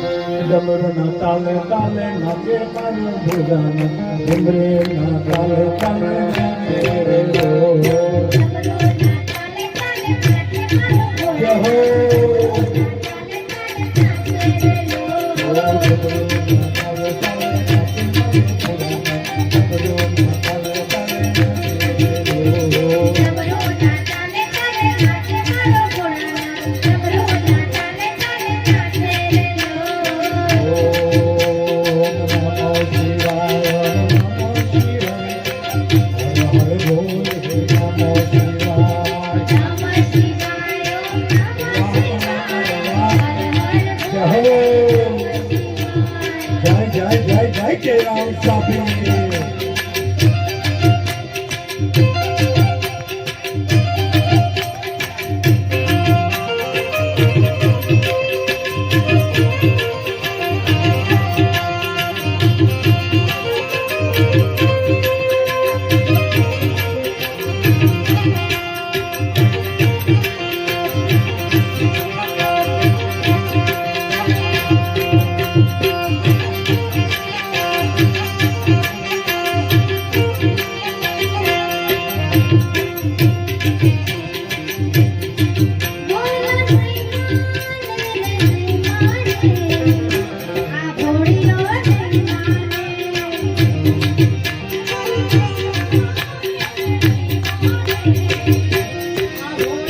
ડમરું ના તાલે તાલે નાચે પાણી ભોજન. ડમરે ના તાલે તાલે નાચે રે લો. Oh, Take it on, stop it.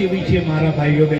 એવી છે મારા ભાઈઓ